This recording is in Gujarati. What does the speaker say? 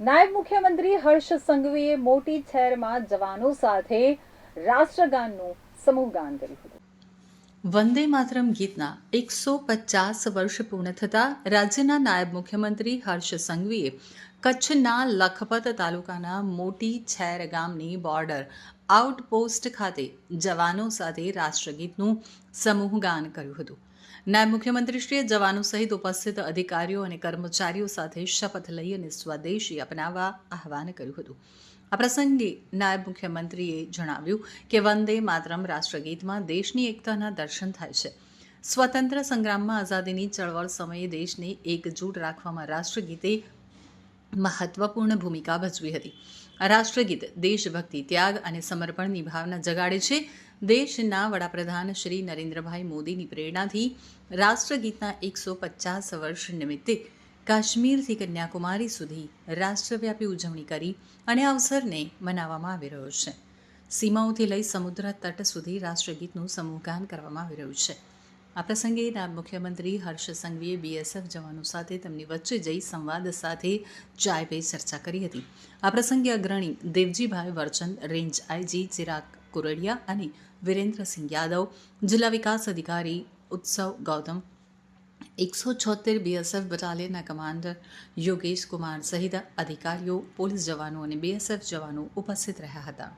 નાયબ મુખ્યમંત્રી હર્ષ સંઘવીએ મોટી છેરમાં જવાનો સાથે રાષ્ટ્રગાનનું સમૂહગાન કર્યું હતું. વંદે માતરમ ગીતના એકસો પચાસ વર્ષ પૂર્ણ થતાં રાજ્યના નાયબ મુખ્યમંત્રી હર્ષ સંઘવીએ કચ્છના લખપત તાલુકાના મોટી છેર ગામની બોર્ડર આઉટપોસ્ટ ખાતે જવાનો સાથે રાષ્ટ્રગીતનું સમૂહગાન કર્યું હતું. નાયબ મુખ્યમંત્રીશ્રીએ જવાનો સહિત ઉપસ્થિત અધિકારીઓ અને કર્મચારીઓ સાથે શપથ લઈ અને સ્વદેશી અપનાવવા આહવાન કર્યું હતું. આ પ્રસંગે નાયબ મુખ્યમંત્રીએ જણાવ્યું કે વંદે માતરમ રાષ્ટ્રગીતમાં દેશની એકતાના દર્શન થાય છે. સ્વતંત્ર સંગ્રામમાં આઝાદીની ચળવળ સમયે દેશને એકજૂટ રાખવામાં રાષ્ટ્રગીતે મહત્વપૂર્ણ ભૂમિકા ભજવી હતી. રાષ્ટ્રગીત, દેશભક્તિ, ત્યાગ અને સમર્પણની ભાવના જગાડે છે. દેશના વડાપ્રધાન શ્રી નરેન્દ્રભાઈ મોદીની પ્રેરણાથી રાષ્ટ્રગીતના એકસો પચાસ વર્ષ નિમિત્તે કાશ્મીરથી કન્યાકુમારી સુધી રાષ્ટ્રવ્યાપી ઉજવણી કરી અને અવસરને મનાવવામાં આવી રહ્યો છે. સીમાઓથી લઈ સમુદ્ર તટ સુધી રાષ્ટ્રગીતનું સમૂહગાન કરવામાં આવી રહ્યું છે. આ પ્રસંગે નાયબ મુખ્યમંત્રી હર્ષ સંઘવીએ બીએસએફ જવાનો સાથે તેમની વચ્ચે જઈ સંવાદ સાથે ચાય પે ચર્ચા કરી હતી. આ પ્રસંગે અગ્રણી દેવજીભાઈ વરચંદ, રેન્જ આઈજી ચિરાગ કુરડિયા અને વિરેન્દ્રસિંહ યાદવ, જિલ્લા વિકાસ અધિકારી ઉત્સવ ગૌતમ એકસો છોતેર બીએસએફ બટાલિયનના કમાન્ડર યોગેશ કુમાર સહિત અધિકારીઓ, પોલીસ જવાનો અને બીએસએફ જવાનો ઉપસ્થિત રહ્યા હતા.